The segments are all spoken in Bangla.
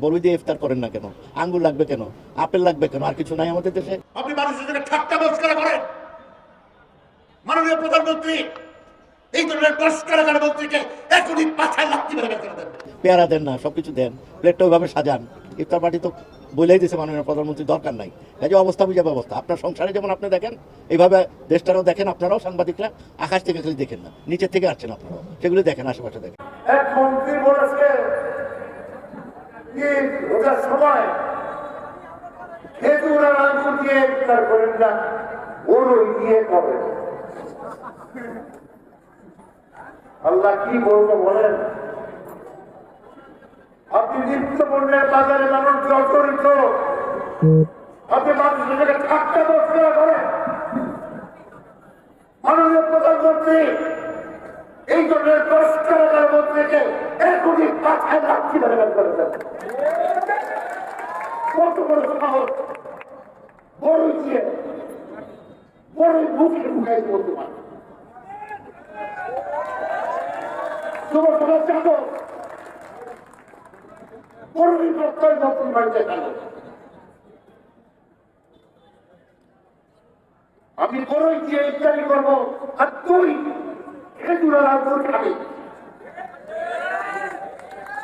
বড়ি দিয়ে ইফতার করেন না কেন? আঙ্গুর লাগবে কেন? আপেল লাগবে কেন? আর কিছু নাই আমাদের দেশে? আপনি মানুষের সঙ্গে ঠাট্টা বস্করা করেন। মাননীয় প্রধানমন্ত্রী এই ধরনের বস্করা করে মন্ত্রীকে এখনই পাছায় লাগতে বের করে দেন। পেয়ারা দেন না সব কিছু দেন। প্লেটটা ওইভাবে সাজান। ইফতার পার্টি তো বলেই দিয়েছে মাননীয় প্রধানমন্ত্রী দরকার নাই। এই যে অবস্থা বুঝে ব্যবস্থা। আপনার সংসারে যেমন আপনি দেখেন এইভাবে দেশটারও দেখেন আপনারাও সাংবাদিকরা আকাশ থেকে খালি দেখেন না। নিচের থেকে আসছেন আপনারাও। সেগুলি দেখেন আশেপাশে দেখেন। ঈদ সময় খেজুর আর আঙ্গুর দিয়ে ইফতার করেন না ওরই দিয়ে করেন আল্লাহ কি বলব বলেন? আপনি নিত্য পণ্যের বাজারে মানুষ জর্জরিত আপনি মানুষের থেকে ঠাট্টা বসতে করেন প্রধানমন্ত্রী এই ধরনের পুরস্কারের মন্ত্রীকে এখনই পাঠায় রাখছি বের করে দেন কত বড় সাহস। বড় দিয়ে বড় ঢুকাই তোমার আমি বড়ই দিয়ে ইত্যাদি করব আর তুই খেজুরের আঙ্গুর খাবি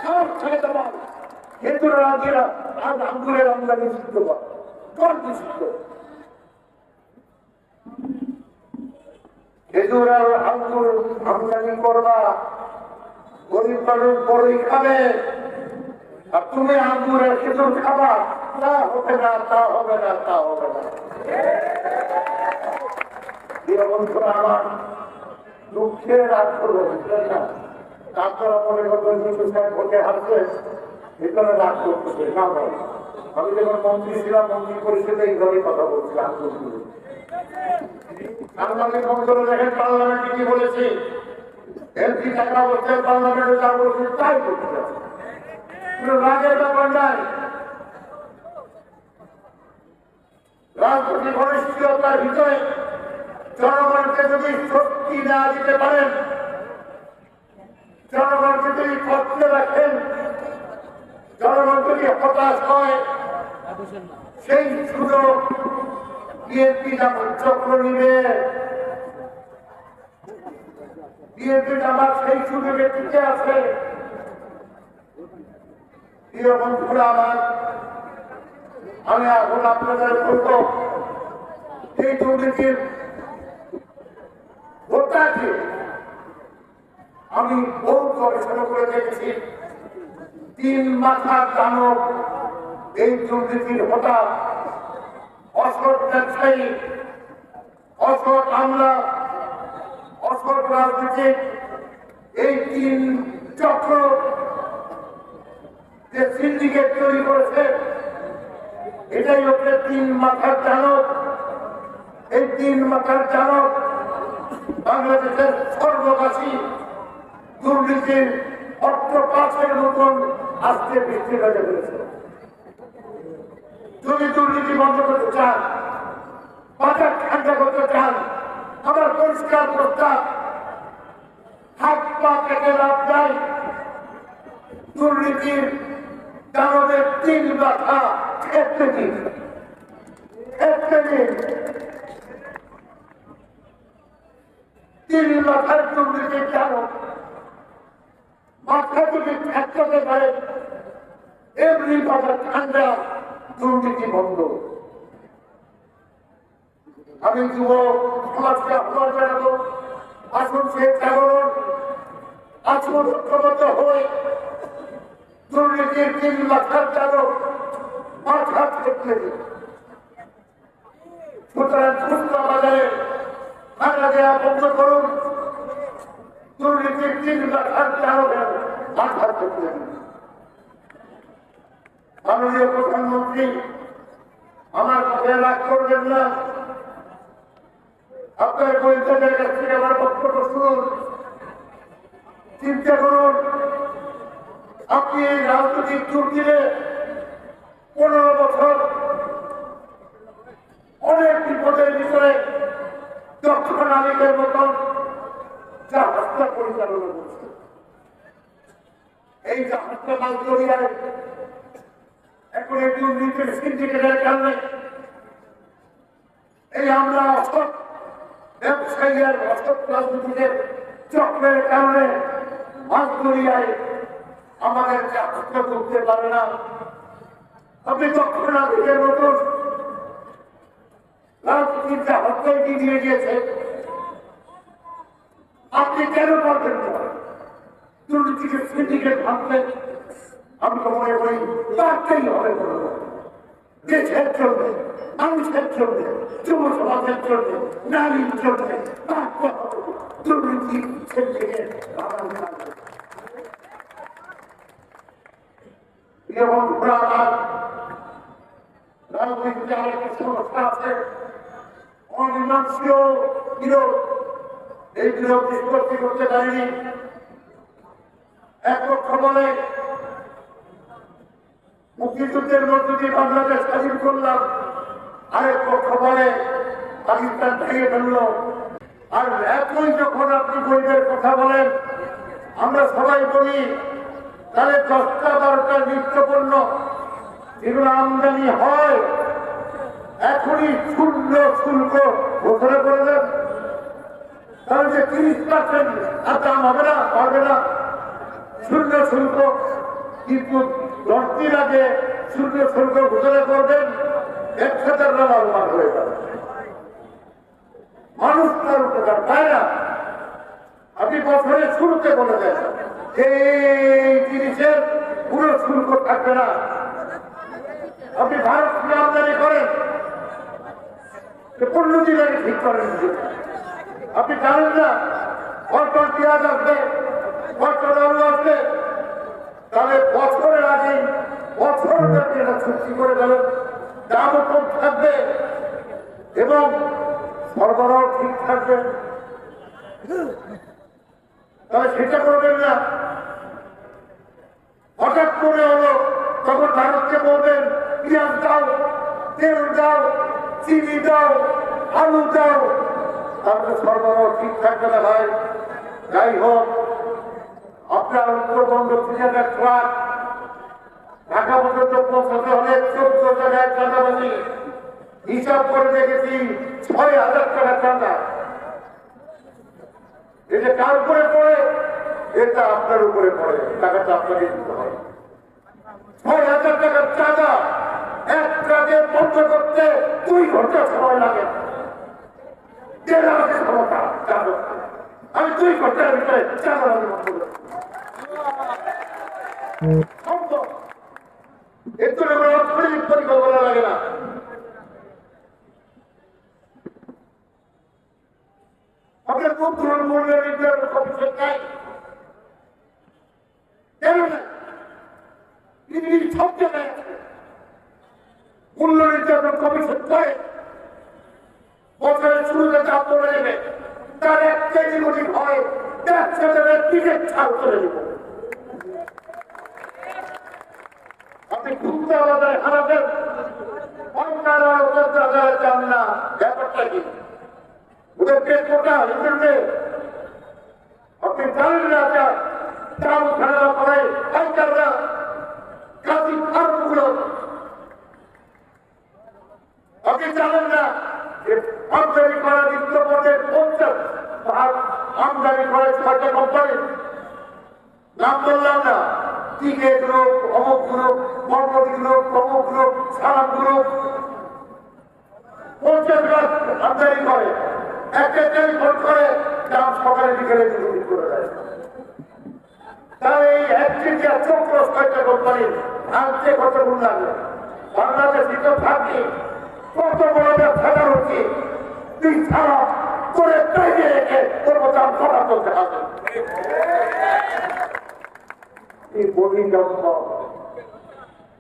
সব ছেড়ে দেবো। খেজুরের আঙ্গুরা আর আঙ্গুরের আমদানি সিদ্ধ কর। কর নিষিদ্ধ আমদানি করবা। গরিব মানুষ বড়ই খাবে। আর তুমি আঙ্গুর আর খেজুর খাবা। তা হবে না, তা হবে না, তা হবে না। বন্ধুরা আমার দুঃখের রাগ করব বুঝলেন না আপনারা মনে করবেন কিন্তু স্যার ভোটে হারছে এখানে রাগ করতেছে, না ভাই? আমি যখন মন্ত্রী ছিলাম, মন্ত্রী পরিষদে এইভাবে কথা বলছিলাম সাংবাদিক মন্ত্রী দেখেন, পার্লামেন্টে কি বলেছি। এমপি টাকা অনিশ্চয়তার ভিতরে জনগণকে যদি শক্তি না দিতে পারেন, জনগণকে যদি কষ্টে রাখেন, জনগণ যদি হতাশ হয়, সেই সুযোগ বিএনপি যেমন চক্র নিবে। বিএনপি আমার সেই সুযোগে টিকে আছে। প্রিয় বন্ধুরা আমার, আমি এখন আপনাদের বলব, এই দুর্নীতির ভোটাকে আমি বহু গবেষণা করে দেখেছি, তিন মাথার দানব এই দুর্নীতির হোটা অসৎ ব্যবসায়ী, অসৎ আমলা, অসৎ রাজনীতিক, এই তিন চক্র যে সিন্ডিকেট তৈরি করেছে, এটাই হচ্ছে তিন মাথার দানব। এই তিন মাথার দানব বাংলাদেশের সর্ববাসী দুর্নীতির অর্থ পাঁচের মতন আজকে বৃদ্ধি হয়ে ফেলেছে যদি দুর্নীতি বন্ধ করতে চান, বাজার ঠান্ডা করতে চান আমার পরিষ্কার প্রস্তাব হাত পা কেটে লাভ নাই দুর্নীতির দানবের তিন মাথা খেতে দিন খেতে দিন তিন মাথার দুর্নীতি জানো মাথা যদি ঠেকাতে পারে। এমনি বাজার ঠান্ডা, দুর্নীতি বন্ধ। আমি যুব সমাজকে আহ্বান জানাব, আসুন সে জাগরণ আসুন ঐক্যবদ্ধ হয়ে দুর্নীতির তিন মাথার চালক মাথা থেকে দিন সুতরাং খুচরা বাজারে টাকা দেওয়া বন্ধ করুন। দুর্নীতির তিন মাথার চালকের মাথা থেকে মাননীয় প্রধানমন্ত্রী, আমার কথায় রাগ করবেন না। আপনার বৈঠকের কাছ থেকে আমার বক্তব্য শুনুন। চিন্তা করুন, আপনি এই রাজনৈতিক দুর্নীতিতে পনেরো বছর অনেক বিপদের ভিতরে দক্ষ নারীদের মতন জাহাজটা পরিচালনা করছে। এই জাহাজটা মাল দরিয়ায় দুর্নীতির সিন্ডিকেটের কারণে এই আমরা অসৎ অসৎ রাজনীতিদের চক্রের কারণে মাছ করতে পারে না। আপনি দক্ষিণ আফ্রিকার মতন রাজনীতিটা হত্যায় দিয়ে গিয়েছে আপনি কেন পারবেন না? দুর্নীতিকে সিন্ডিকেট ভাবতে আমি তো মনে করি তারটাই হবে দেশের চলবে মানুষের চলবে, যুব সমাজের চলবে নারীর চলবে তারটা হবে দুর্নীতি সিন্ডিকেট এবং রাজনীতিতে আরেকটি সমস্যা আছে অমীমাংসীয় বিরোধ। এই বিরোধ নিষ্পত্তি করতে পারেনি। এক পক্ষ মুক্তিযুদ্ধের মধ্য দিয়ে বাংলাদেশ স্বাধীন করলাম। আরেক পক্ষ বলে পাকিস্তান ভেঙে ফেলল। আর একই যখন আপনি বইদের কথা বলেন, আমরা সবাই বলি, তাহলে দশটা বারোটা নিত্যপণ্য যেগুলো আমদানি হয়, এখনই শূন্য শুল্ক ঘোষণা করে দেন। তাহলে যে তিরিশ পার্সেন্ট আর দাম হবে না পারবে না। শূন্য শুল্ক কিন্তু দশ দিন আগে শূন্য শুল্ক ঘোষণা করবেন, এক হাজারটা লাভবান হয়ে যাবে। মানুষ তার উপকার পায় না। আপনি বছরের শুরুতে বলে দেন, এই জিনিসের পুরো শুল্ক থাকবে না। আপনি ভারত আমদানি করেন যে পনেরো দিন ঠিক করেন। আপনি জানেন না কত পেঁয়াজ আসবে কত আসবে তাহলে বছরের আগে বছর ব্যাপী এটা চুক্তি করে দেবেন দামও কম থাকবে এবং সরবরাহ ঠিক থাকবে। তাহলে সেটা করবেন না। হঠাৎ করে হলো তখন ভারতকে বলবেন পেঁয়াজ দাও, তেল দাও, চিনি দাও, আলু দাও। তাহলে সরবরাহ ঠিক থাকবে না ভাই। যাই হোক আপনার উত্তরবঙ্গ থেকে ট্রাক ঢাকা পর্যন্ত পৌঁছাতে হলে চোদ্দ জায়গায় চাঁদাবাজি হিসাব করে দেখেছি ছয় হাজার টাকা চাঁদা। এটা কার উপরে পড়ে, এটা আপনার উপরে পড়ে। টাকাটা আপনাকে দিতে হয় ছয় হাজার টাকার চাঁদা এক ট্রাকে বন্ধ করতে দুই ঘণ্টা সময় লাগে। দেড় হাজার ক্ষমতা আমি দুই ঘণ্টার ভিতরে চাঁদা আমি বন্ধ করতে এর জন্য কোনো অর্থনৈতিক পরিকল্পনা লাগে না আপনার খুব ধরুন মূল্য নির্ধারণ কমিশন নাই কেন না তিনি সব জায়গায় মূল্য নির্ধারণ কমিশন করে বছরের শুরুতে চাপ করে নেবে তার এক কেজি যদি হয় ব্যবসা দেবে টিকিট ছাড় করে দেবো। ঘুরতে আলাদা হারাবেন। অন্যার আলাদা চান না। ব্যাপারটা কি? ওদের পেট মোটা ইন্টারনে আপনি জানেন না যা চাল খেলা করে পাইকাররা কাজী ফার্মগুলো আপনি জানেন না আমদানি করা নিত্যপণ্যের পঞ্চাশ ভাগ আমদানি করে ছয়টা কোম্পানি। নাম বললাম না। টিকে গ্রুপ অমুক গ্রুপ মর্মদি গ্রুপ অমুক গ্রুপ সালাম গ্রুপ পঞ্চাশ আমদানি করে একটা দাম সকালে বিকেলে বিক্রি করে দেয়। তাহলে এই লাগবে বাংলাদেশি তো থাকি, কত বড় হচ্ছে তুই ছাড়া করে তৈরি রেখে তোর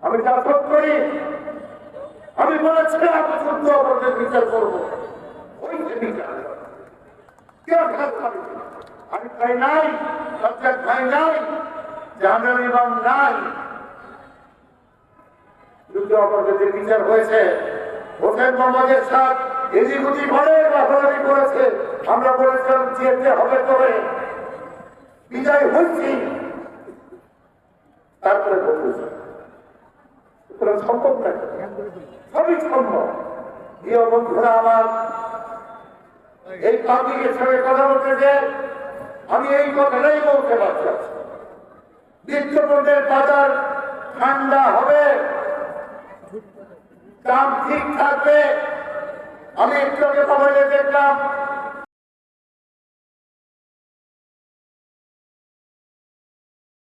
আমি যাচক করি, আমি বলেছিলাম শুদ্ধ অপরাধের বিচার করব। আমি খাই নাই সবচেয়ে খাই নাই জাহানের ইমাম নাই। বিচার হয়েছে আমরা বলেছিলাম, যেতে হবে তবে। বিজয় হয়েছি। তারপরে সুতরাং সম্ভব নাকি? সবই সম্ভব। প্রিয় বন্ধুরা আমার এই পাবলিকের সঙ্গে কথা বলতে যে আমি এই কথাটাই বলতে পারছি বিদ্যুতের বাজার ঠান্ডা হবে, দাম ঠিক থাকবে। আমি একটু আগে মোবাইলে দেখলাম